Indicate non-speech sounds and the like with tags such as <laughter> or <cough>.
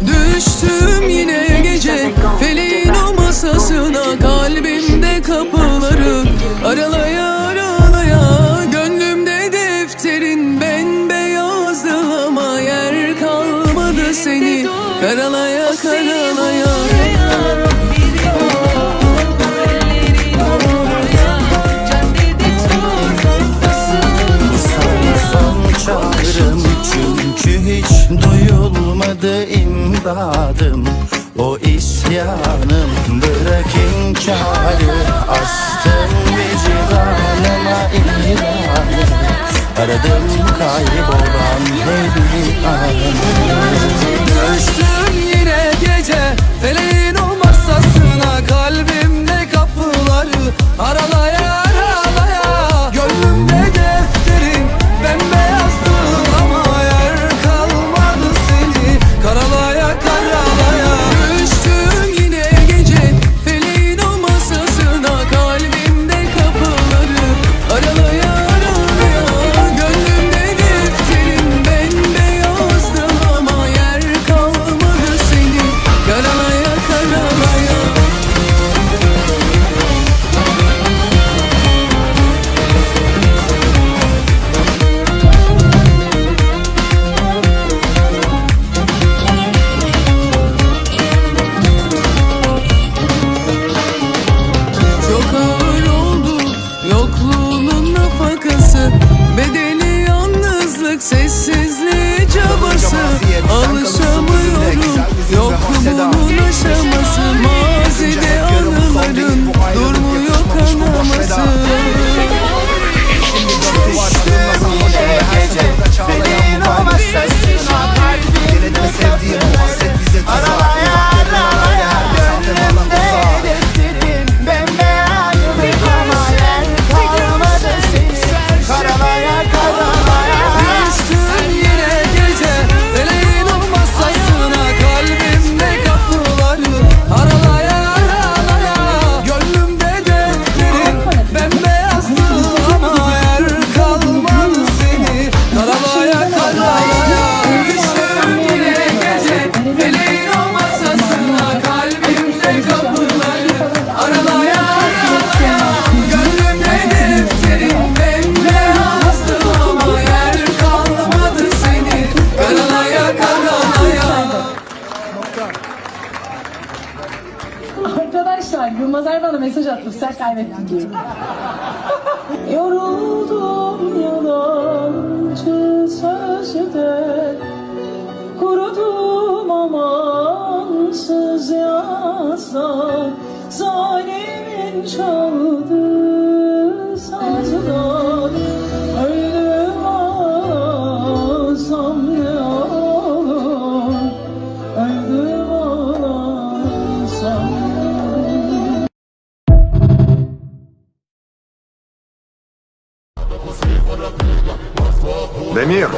Düştüm yine gece Feleğin o masasına Kalbimde kapıları Aralaya aralaya. Gönlümde defterin Ben beyazdı ama Yer kalmadı seni. Karalaya karalaya. Çağrım. aldadım O isyanım Bırak inkarı Astım vicdanıma ilanı Aradım kaybolan her bir anı Düştüm say Arkadaşlar Yılmazer bana mesaj attı. Sen kaybettin diyor. <laughs> Yoruldum yalancı sözde Kurudum amansız yasa Zalimin çaldı Демір!